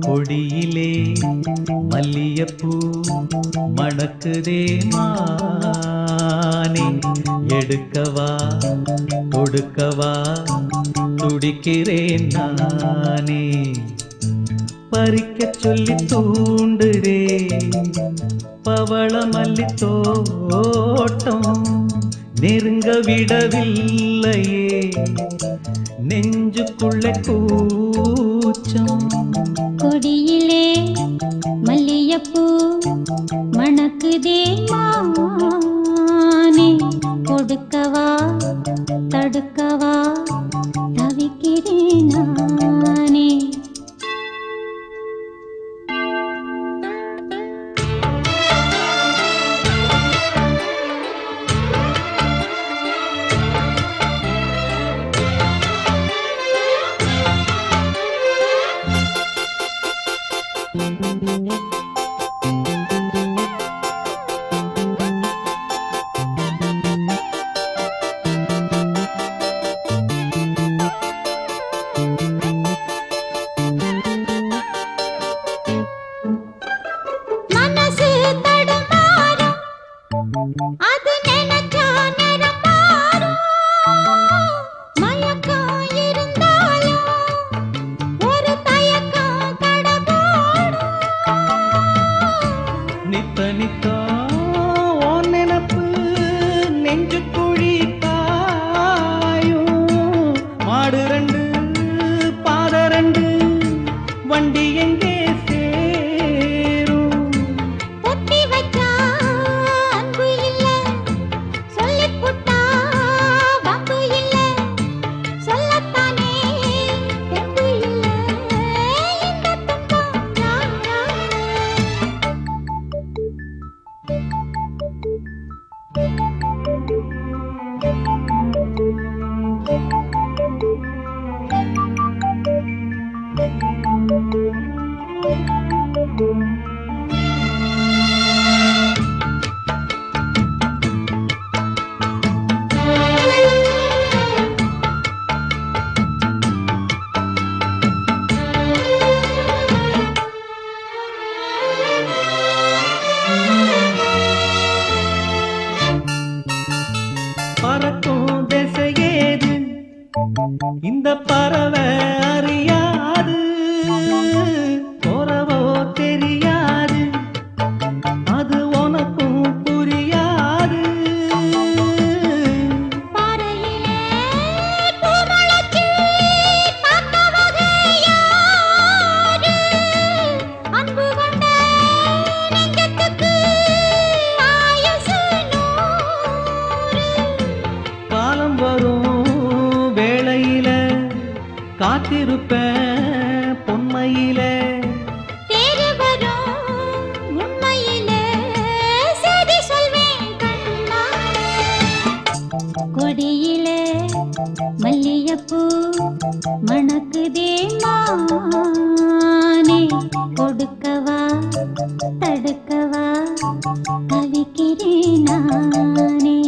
கொடியிலே மல்லியப்பூ மணக்குதே மானே. எடுக்கவா கொடுக்கவா துடிக்கிறேன் நானே. பறிக்க சொல்லி தூண்டுதே. பவள மல்லி தோட்டம் நெருங்க விடவில்லையே. நெஞ்சுக்குள்ள கூச்சம். கொடியிலே மல்லியப்பூ மணக்குதே மானே. கொடுக்கவா নিমিত্ত காத்திருப்பேன் பொன்மையில. தேடி வரும் உண்மையிலே செய்தி சொல்வேன் கண்ணாலே. கொடியிலே மல்லியப்பூ மணக்குதே மானே கொடுக்கவா தடுக்கவா தவிக்கிறேன் நானே.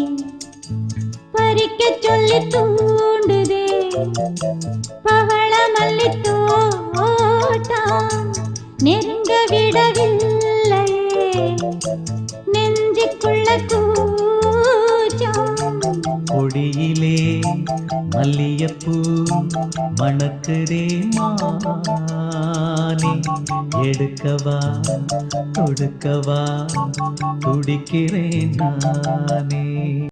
பறிக்க சொல்லி தூண்டுதே நெருங்க விடவில்லையே நெஞ்சுக்குள்ள கூச்சம். கொடியிலே மல்லியப்பூ மணக்குதே மானே. எடுக்கவா கொடுக்கவா துடிக்கிறேன் நானே.